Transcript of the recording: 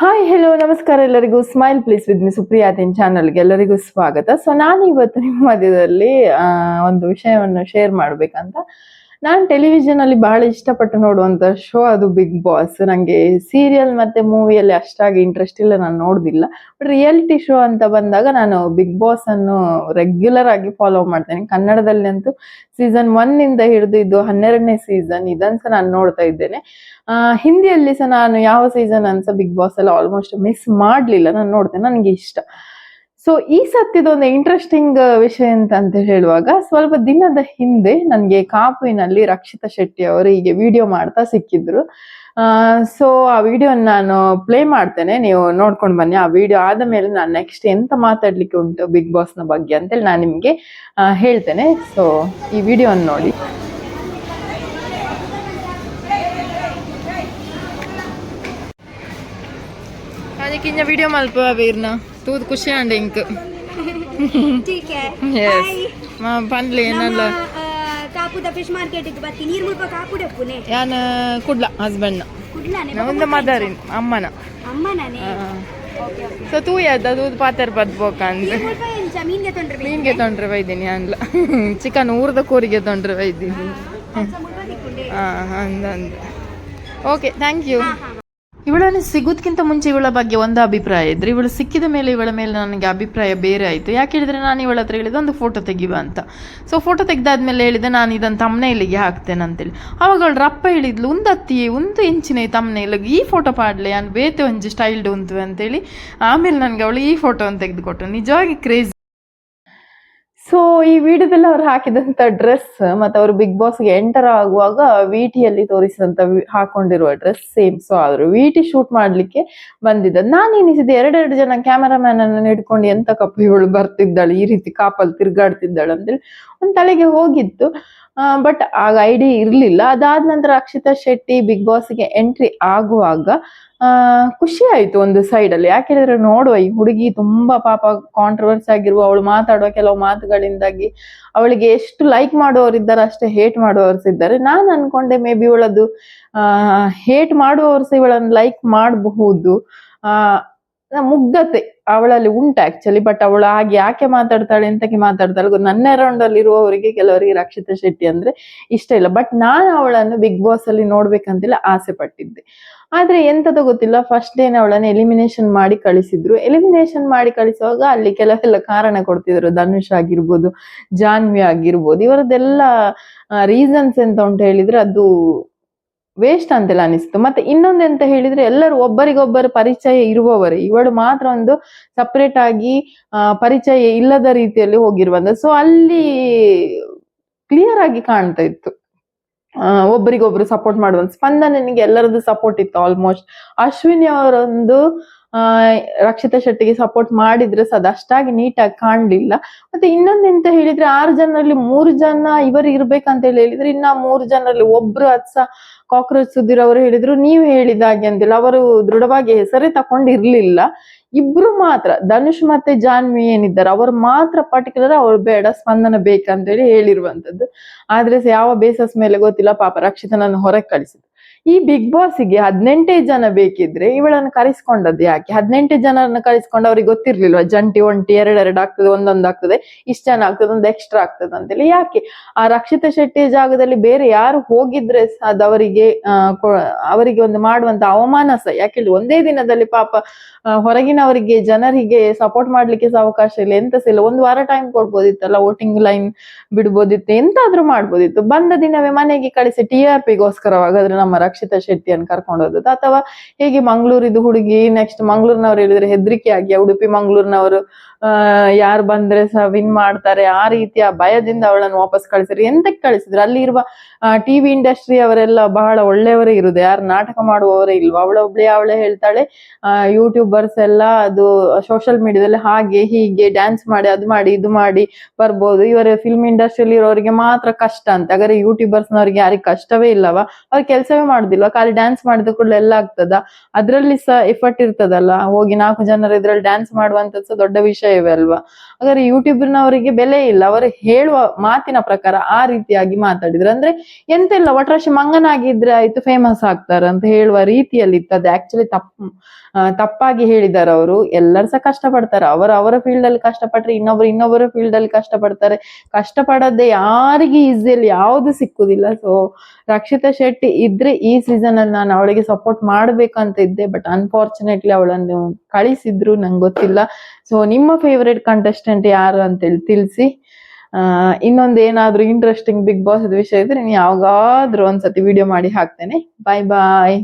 Hi hello ನಮಸ್ಕಾರ ಎಲ್ಲರಿಗೂ. Smile please with me ಸುಪ್ರಿಯಾತಿನ್ ಚಾನಲ್ಗೆ ಎಲ್ಲರಿಗೂ ಸ್ವಾಗತ. ಸೊ ನಾನು ಇವತ್ತು ನಿಮ್ಮ ಮಧ್ಯದಲ್ಲಿ ಒಂದು ವಿಷಯವನ್ನು ಶೇರ್ ಮಾಡ್ಬೇಕಂತ ನಾನು ಟೆಲಿವಿಷನ್ ಅಲ್ಲಿ ಬಹಳ ಇಷ್ಟಪಟ್ಟು ನೋಡುವಂತ ಶೋ ಅದು ಬಿಗ್ ಬಾಸ್ ನಂಗೆ ಸೀರಿಯಲ್ ಮತ್ತೆ ಮೂವಿಯಲ್ಲಿ ಅಷ್ಟಾಗಿ ಇಂಟ್ರೆಸ್ಟ್ ಇಲ್ಲ, ನಾನು ನೋಡುದಿಲ್ಲ. ಬಟ್ ರಿಯಾಲಿಟಿ ಶೋ ಅಂತ ಬಂದಾಗ ನಾನು ಬಿಗ್ ಬಾಸ್ ಅನ್ನು ರೆಗ್ಯುಲರ್ ಆಗಿ ಫಾಲೋ ಮಾಡ್ತೇನೆ. ಕನ್ನಡದಲ್ಲಿ ಅಂತೂ ಸೀಸನ್ ಒನ್ ಇಂದ ಹಿಡಿದು ಇದು ಹನ್ನೆರಡನೇ ಸೀಸನ್ ಇದನ್ಸ ನಾನು ನೋಡ್ತಾ ಇದ್ದೇನೆ. ಹಿಂದಿಯಲ್ಲಿ ಸಹ ನಾನು ಯಾವ ಸೀಸನ್ ಅನ್ಸ ಬಿಗ್ ಬಾಸ್ ಎಲ್ಲ ಆಲ್ಮೋಸ್ಟ್ ಮಿಸ್ ಮಾಡ್ಲಿಲ್ಲ. ನಾನು ನೋಡ್ತೇನೆ. ನನಗೆ ಇಷ್ಟ. ಸೊ ಈ ಸತ್ಯದ ಒಂದು ಇಂಟ್ರೆಸ್ಟಿಂಗ್ ವಿಷಯ ಅಂತ ಅಂತ ಹೇಳುವಾಗ ಸ್ವಲ್ಪ ದಿನದ ಹಿಂದೆ ನನಗೆ ಕಾಪುವಿನಲ್ಲಿ ರಕ್ಷಿತಾ ಶೆಟ್ಟಿ ಅವರು ಹೀಗೆ ವಿಡಿಯೋ ಮಾಡ್ತಾ ಸಿಕ್ಕಿದ್ರು. ಸೊ ಆ ವಿಡಿಯೋ ನಾನು ಪ್ಲೇ ಮಾಡ್ತೇನೆ. ನೀವು ನೋಡ್ಕೊಂಡು ಬನ್ನಿ. ಆ ವಿಡಿಯೋ ಆದ ಮೇಲೆ ನಾನು ನೆಕ್ಸ್ಟ್ ಎಂತ ಮಾತಾಡ್ಲಿಕ್ಕೆ ಉಂಟು ಬಿಗ್ ಬಾಸ್ನ ಬಗ್ಗೆ ಅಂತೇಳಿ ನಾನು ನಿಮಗೆ ಹೇಳ್ತೇನೆ. ಸೊ ಈ ವಿಡಿಯೋನ ನೋಡಿ. ಅದಕ್ಕೆ ಇನ್ನ ವಿಡಿಯೋ ಮಲ್ಪ ವೀರ್ನ ತೂದ್ ಖುಷಿ ಅಂಡ್ ಇಂಕ್ ठीक है ಎಸ್ ಪನ್ಲೆ ಏನಲ್ಲ ಕಾಪುದ ಫಿಶ್ ಮಾರ್ಕೆಟ್ ಬತ್ತಿ ನೀರ್ ಮುಲ್ಪ ಕಾಪುಡೆ ಪುನೆ ಯಾನ ಕುಡ್ಲ ಹಸ್ಬೆಂಡ್ ಕುಡ್ಲಾನೆ ಒಂದು ಮದರಿನ್ ಅಮ್ಮನ ಅಮ್ಮ ನಾನೇ ಓಕೆ ಓಕೆ ಸೊ ತೂ ಯಾದ ತೂದ್ ಪಾತೆರ್ ಬದ್ಬೋಕಂದ್ ನೀರ್ ಮುಲ್ಪ ಎಂಚ ಮೀನ್ಗೆ ತೊಂದ್ರೆ ಮೀನ್ಗೆ ತೊಂದ್ರೆ ಬೈದೀನಿ ಅನ್ಲ ಚಿಕನ್ ಊರ್ದ ಕೋರಿಗೆ ತೊಂದ್ರೆ ಬೈದೀನಿ ಮುಲ್ಪ ದಿಕ್ಕುಂಡೆ ಹಾ ಅಂದಂದ ಓಕೆ ಥ್ಯಾಂಕ್ ಯು ಇವಳನ್ನು ಸಿಗೋದಕ್ಕಿಂತ ಮುಂಚೆ ಇವಳ ಬಗ್ಗೆ ಒಂದು ಅಭಿಪ್ರಾಯ ಇದ್ರೆ, ಇವಳು ಸಿಕ್ಕಿದ ಮೇಲೆ ಇವಳ ಮೇಲೆ ನನಗೆ ಅಭಿಪ್ರಾಯ ಬೇರೆ ಆಯಿತು. ಯಾಕೆ ಹೇಳಿದ್ರೆ ನಾನು ಇವಳ ಹತ್ರ ಹೇಳಿದೆ ಒಂದು ಫೋಟೋ ತೆಗಿವ ಅಂತ. ಸೊ ಫೋಟೋ ತೆಗೆದಾದ್ಮೇಲೆ ಹೇಳಿದೆ, ನಾನು ಇದನ್ನು ತಮ್ಮನೇಲಿಗೆ ಹಾಕ್ತೇನೆ ಅಂತೇಳಿ. ಅವಾಗ ಅವಳು ರಪ್ಪ ಹೇಳಿದ್ಲು, ಒಂದು ಅತ್ತಿ ಒಂದು ಇಂಚಿನ ತಮ್ಮನೇಲಿಗೆ ಈ ಫೋಟೋ ಪಾಡಲಿ ನಾನು ಬೇತೆ ಒಂಜಿ ಸ್ಟೈಲ್ಡ್ ಉಂಟು ಅಂತೇಳಿ. ಆಮೇಲೆ ನನಗೆ ಅವಳು ಈ ಫೋಟೋವನ್ನು ತೆಗೆದುಕೊಟ್ಟು ನಿಜವಾಗಿ ಕ್ರೇಜ್ ಸೊ ಈ ವಿಡಿಯೋದಲ್ಲಿ ಅವ್ರು ಹಾಕಿದಂತ ಡ್ರೆಸ್ ಮತ್ತೆ ಅವರು ಬಿಗ್ ಬಾಸ್ಗೆ ಎಂಟರ್ ಆಗುವಾಗ ವಿಟಿಯಲ್ಲಿ ತೋರಿಸಿದಂತ ಹಾಕೊಂಡಿರುವ ಡ್ರೆಸ್ ಸೇಮ್ ಸೊ ಆದ್ರು ವಿಟಿ ಶೂಟ್ ಮಾಡ್ಲಿಕ್ಕೆ ಬಂದಿದ್ದ. ನಾನು ಎನಿಸಿದೆ ಎರಡೆರಡು ಜನ ಕ್ಯಾಮರಾಮ್ಯಾನ್ ಅನ್ನು ಹಿಡ್ಕೊಂಡು ಎಂತ ಕಪ್ಪು ಇವಳು ಬರ್ತಿದ್ದಾಳೆ, ಈ ರೀತಿ ಕಾಪಲ್ಲಿ ತಿರ್ಗಾಡ್ತಿದ್ದಾಳೆ ಅಂತೇಳಿ ಒಂದ್ ತಲೆಗೆ ಹೋಗಿತ್ತು. ಬಟ್ ಆಗ ಐಡಿಯಾ ಇರ್ಲಿಲ್ಲ. ಅದಾದ ನಂತರ ಅಕ್ಷಿತಾ ಶೆಟ್ಟಿ ಬಿಗ್ ಬಾಸ್ಗೆ ಎಂಟ್ರಿ ಆಗುವಾಗ ಖುಷಿ ಆಯ್ತು ಒಂದು ಸೈಡ್ ಅಲ್ಲಿ. ಯಾಕೆಂದ್ರೆ ನೋಡುವ ಈ ಹುಡುಗಿ ತುಂಬಾ ಪಾಪ ಕಾಂಟ್ರವರ್ಸಿ ಆಗಿರುವ, ಅವಳು ಮಾತಾಡುವ ಕೆಲವು ಮಾತುಗಳಿಂದಾಗಿ ಅವಳಿಗೆ ಎಷ್ಟು ಲೈಕ್ ಮಾಡುವವರಿದ್ದಾರೆ ಅಷ್ಟೇ ಹೇಟ್ ಮಾಡುವವರು ಇದ್ದಾರೆ. ನಾನು ಅನ್ಕೊಂಡೆ ಮೇ ಬಿ ಇವಳದು ಹೇಟ್ ಮಾಡುವವರು ಸಹ ಇವಳನ್ನು ಲೈಕ್ ಮಾಡಬಹುದು. ಆ ಮುಗ್ಧತೆ ಅವಳಲ್ಲಿ ಉಂಟು ಆಕ್ಚುಲಿ ಬಟ್ ಅವಳು ಹಾಗೆ ಯಾಕೆ ಮಾತಾಡ್ತಾಳೆ, ಎಂತಕ್ಕೆ ಮಾತಾಡ್ತಾಳೆ? ನನ್ನ ಅರೌಂಡ್ ಅಲ್ಲಿ ಇರುವವರಿಗೆ ಕೆಲವರಿಗೆ ರಕ್ಷಿತಾ ಶೆಟ್ಟಿ ಅಂದ್ರೆ ಇಷ್ಟ ಇಲ್ಲ. ಬಟ್ ನಾನು ಅವಳನ್ನು ಬಿಗ್ ಬಾಸ್ ಅಲ್ಲಿ ನೋಡ್ಬೇಕಂತೆಲ್ಲ ಆಸೆ ಪಟ್ಟಿದ್ದೆ. ಆದ್ರೆ ಎಂತದ ಗೊತ್ತಿಲ್ಲ. ಫಸ್ಟ್ ಡೇನ ಅವಳನ್ನು ಎಲಿಮಿನೇಷನ್ ಮಾಡಿ ಕಳಿಸಿದ್ರು. ಎಲಿಮಿನೇಷನ್ ಮಾಡಿ ಕಳಿಸುವಾಗ ಅಲ್ಲಿ ಕೆಲವೆಲ್ಲ ಕಾರಣ ಕೊಡ್ತಿದ್ರು. ಧನುಷ್ ಆಗಿರ್ಬೋದು, ಜಾನ್ವಿ ಆಗಿರ್ಬೋದು. ಇವರದ್ದೆಲ್ಲ ರೀಸನ್ಸ್ ಎಂತ ಉಂಟು ಹೇಳಿದ್ರೆ ಅದು ವೇಸ್ಟ್ ಅಂತೆಲ್ಲ ಅನಿಸ್ತು. ಮತ್ತೆ ಇನ್ನೊಂದು ಎಂತ ಹೇಳಿದ್ರೆ ಎಲ್ಲರೂ ಒಬ್ಬರಿಗೊಬ್ಬರು ಪರಿಚಯ ಇರುವವರೇ. ಇವಳು ಮಾತ್ರ ಒಂದು ಸಪ್ರೇಟ್ ಆಗಿ ಪರಿಚಯ ಇಲ್ಲದ ರೀತಿಯಲ್ಲಿ ಹೋಗಿರುವಂತ ಸೊ ಅಲ್ಲಿ ಕ್ಲಿಯರ್ ಆಗಿ ಕಾಣ್ತಾ ಇತ್ತು. ಒಬ್ಬರಿಗೊಬ್ರು ಸಪೋರ್ಟ್ ಮಾಡುವಂತ ಸ್ಪಂದನಿಗೆ ಎಲ್ಲರದ್ದು ಸಪೋರ್ಟ್ ಇತ್ತು ಆಲ್ಮೋಸ್ಟ್ ಅಶ್ವಿನಿ ಅವರೊಂದು, ಆ, ರಕ್ಷಿತಾ ಶೆಟ್ಟಿಗೆ ಸಪೋರ್ಟ್ ಮಾಡಿದ್ರೆ ಸಹ ಅಷ್ಟಾಗಿ ನೀಟಾಗಿ ಕಾಣ್ಲಿಲ್ಲ. ಮತ್ತೆ ಇನ್ನೊಂದು ಎಂತ ಹೇಳಿದ್ರೆ ಆರು ಜನರಲ್ಲಿ ಮೂರು ಜನ ಇವರು ಇರ್ಬೇಕಂತ ಹೇಳಿ ಹೇಳಿದ್ರೆ ಇನ್ನ ಮೂರು ಜನರಲ್ಲಿ ಒಬ್ರು ಅದ್ಸ ಕಾಕ್ರೋಚ್ ಸುಧೀರ್ ಅವರು ಹೇಳಿದ್ರು, ನೀವು ಹೇಳಿದ ಹಾಗೆ ಅಂತಿಲ್ಲ ಅವರು ದೃಢವಾಗಿ ಹೆಸರೇ ತಕೊಂಡಿರ್ಲಿಲ್ಲ. ಇಬ್ರು ಮಾತ್ರ. ಧನುಷ್ ಮತ್ತೆ ಜಾನ್ವಿ ಏನಿದ್ದಾರೆ, ಅವರು ಮಾತ್ರ ಪರ್ಟಿಕ್ಯುಲರ್ ಅವ್ರು ಬೇಡ, ಸ್ಪಂದನ ಬೇಕಂತೇಳಿ ಹೇಳಿರುವಂತದ್ದು. ಆದ್ರೆ ಯಾವ ಬೇಸಸ್ ಮೇಲೆ ಗೊತ್ತಿಲ್ಲ, ಪಾಪ ರಕ್ಷಿತನನ್ನು ಹೊರಗೆ ಕಳಿಸಿದ್ರು ಈ ಬಿಗ್ ಬಾಸ್ಗೆ ಹದಿನೆಂಟೇ ಜನ ಬೇಕಿದ್ರೆ ಇವಳನ್ನು ಕರೆಸ್ಕೊಂಡದ್ದು ಯಾಕೆ? ಹದಿನೆಂಟೇ ಜನರನ್ನು ಕರೆಸ್ಕೊಂಡು ಅವ್ರಿಗೆ ಗೊತ್ತಿರ್ಲಿಲ್ವಾ? ಜಂಟಿ, ಒಂಟಿ, ಎರಡೆರಡು ಆಗ್ತದೆ, ಒಂದೊಂದು ಆಗ್ತದೆ, ಇಷ್ಟು ಜನ ಆಗ್ತದೆ, ಒಂದು ಎಕ್ಸ್ಟ್ರಾ ಆಗ್ತದೆ ಅಂತೇಳಿ ಯಾಕೆ? ಆ ರಕ್ಷಿತಾ ಶೆಟ್ಟಿ ಜಾಗದಲ್ಲಿ ಬೇರೆ ಯಾರು ಹೋಗಿದ್ರೆ ಅದು ಅವರಿಗೆ ಅವರಿಗೆ ಒಂದು ಮಾಡುವಂತ ಅವಮಾನ ಸಹ. ಯಾಕೆ ಒಂದೇ ದಿನದಲ್ಲಿ ಪಾಪ ಹೊರಗಿನವರಿಗೆ, ಜನರಿಗೆ ಸಪೋರ್ಟ್ ಮಾಡ್ಲಿಕ್ಕೆ ಸಹ ಅವಕಾಶ ಇಲ್ಲ. ಎಂತ ಸಹ ಇಲ್ಲ. ಒಂದು ವಾರ ಟೈಮ್ ಕೊಡ್ಬೋದಿತ್ತಲ್ಲ ವೋಟಿಂಗ್ ಲೈನ್ ಬಿಡ್ಬೋದಿತ್ತು, ಎಂತಾದ್ರೂ ಮಾಡ್ಬೋದಿತ್ತು. ಬಂದ ದಿನವೇ ಮನೆಗೆ ಕಳಿಸಿ ಟಿ ಆರ್ ಪಿಗೋಸ್ಕರವಾಗಾದ್ರೆ ನಮ್ಮ ರಕ್ಷಿತಾ ಶೆಟ್ಟಿಯನ್ನು ಕರ್ಕೊಂಡು ಹೋದದ್ದು. ಅಥವಾ ಹೇಗೆ ಮಂಗಳೂರಿದು ಹುಡುಗಿ ನೆಕ್ಸ್ಟ್ ಮಂಗ್ಳೂರ್ನವ್ರು ಹೇಳಿದ್ರೆ ಹೆದರಿಕೆ ಆಗಿ ಉಡುಪಿ ಮಂಗ್ಳೂರ್ನವರು ಯಾರು ಬಂದ್ರೆ ಸಹ ವಿನ್ ಮಾಡ್ತಾರೆ, ಆ ರೀತಿಯ ಭಯದಿಂದ ಅವಳನ್ನು ವಾಪಸ್ ಕಳಿಸಿದ್ರು. ಎಂತಕ್ಕೆ ಕಳಿಸಿದ್ರು? ಅಲ್ಲಿ ಇರುವ ಟಿವಿ ಇಂಡಸ್ಟ್ರಿ ಅವರೆಲ್ಲ ಬಹಳ ಒಳ್ಳೆಯವರೇ ಇರುದು. ಯಾರು ನಾಟಕ ಮಾಡುವವರೇ ಇಲ್ವಾ? ಅವಳೊಬ್ಳೆ ಅವಳೇ ಹೇಳ್ತಾಳೆ ಯೂಟ್ಯೂಬರ್ಸ್ ಎಲ್ಲ ಅದು ಸೋಷಿಯಲ್ ಮೀಡಿಯಾದಲ್ಲಿ ಹಾಗೆ, ಹೀಗೆ ಡ್ಯಾನ್ಸ್ ಮಾಡಿ, ಅದು ಮಾಡಿ, ಇದು ಮಾಡಿ ಬರ್ಬೋದು. ಇವರ ಫಿಲ್ಮ್ ಇಂಡಸ್ಟ್ರಿಯಲ್ಲಿ ಇರೋರಿಗೆ ಮಾತ್ರ ಕಷ್ಟ ಅಂತ. ಹಾಗಾದ್ರೆ ಯೂಟ್ಯೂಬರ್ಸ್ ನವರಿಗೆ ಯಾರಿಗೆ ಕಷ್ಟವೇ ಇಲ್ಲವಾ? ಅವ್ರ ಕೆಲಸವೇ ಮಾಡುದಿಲ್ಲ. ಖಾಲಿ ಡ್ಯಾನ್ಸ್ ಮಾಡಿದ ಕೂಡಲೇ ಎಲ್ಲ ಆಗ್ತದ. ಅದ್ರಲ್ಲಿ ಸಹ ಎಫರ್ಟ್ ಇರ್ತದಲ್ಲ. ಹೋಗಿ ನಾಲ್ಕು ಜನರು ಇದ್ರಲ್ಲಿ ಡ್ಯಾನ್ಸ್ ಮಾಡುವಂತದ್ದು ದೊಡ್ಡ ವಿಷಯವೇ ಅಲ್ವಾ? ಹಾಗಾದ್ರೆ ಯೂಟ್ಯೂಬ್ನವರಿಗೆ ಬೆಲೆ ಇಲ್ಲ. ಅವರು ಹೇಳುವ ಮಾತಿನ ಪ್ರಕಾರ ಆ ರೀತಿಯಾಗಿ ಮಾತಾಡಿದ್ರು. ಅಂದ್ರೆ ಎಂತೆಲ್ಲ ಒಟ್ರಾಶಿ ಮಂಗನಾಗಿದ್ರೆ ಆಯ್ತು ಫೇಮಸ್ ಆಗ್ತಾರೆ ಅಂತ ಹೇಳುವ ರೀತಿಯಲ್ಲಿ ಇತ್ತು ಆಕ್ಚುಲಿ ತಪ್ಪು ತಪ್ಪಾಗಿ ಹೇಳಿದ್ದಾರೆ ಅವರು. ಎಲ್ಲರೂ ಸಹ ಕಷ್ಟಪಡ್ತಾರೆ. ಅವರ ಅವರ ಫೀಲ್ಡ್ ಅಲ್ಲಿ ಕಷ್ಟಪಟ್ರೆ ಇನ್ನೊಬ್ರು ಇನ್ನೊಬ್ಬರ ಫೀಲ್ಡ್ ಅಲ್ಲಿ ಕಷ್ಟಪಡ್ತಾರೆ. ಕಷ್ಟಪಡದೆ ಯಾರಿಗೆ ಈಸಿಯಲ್ಲಿ ಯಾವ್ದು ಸಿಕ್ಕುದಿಲ್ಲ. ಸೊ ರಕ್ಷಿತಾ ಶೆಟ್ಟಿ ಇದ್ರೆ ಈ ಸೀಸನ್ ಅಲ್ಲಿ ನಾನು ಅವಳಿಗೆ ಸಪೋರ್ಟ್ ಮಾಡ್ಬೇಕಂತ ಇದ್ದೆ ಬಟ್ ಅನ್ಫಾರ್ಚುನೇಟ್ಲಿ ಅವಳನ್ನು ಕಳಿಸಿದ್ರು, ನಂಗೆ ಗೊತ್ತಿಲ್ಲ. ಸೊ ನಿಮ್ಮ ಫೇವ್ರೇಟ್ ಕಂಟೆಸ್ಟೆಂಟ್ ಯಾರು ಅಂತೇಳಿ ತಿಳಿಸಿ. ಇನ್ನೊಂದು ಏನಾದ್ರೂ ಇಂಟ್ರೆಸ್ಟಿಂಗ್ ಬಿಗ್ ಬಾಸ್ ವಿಷಯ ಇದ್ರೆ ಯಾವಾಗಾದ್ರೂ ಒಂದ್ಸತಿ ವಿಡಿಯೋ ಮಾಡಿ ಹಾಕ್ತೇನೆ. ಬಾಯ್ ಬಾಯ್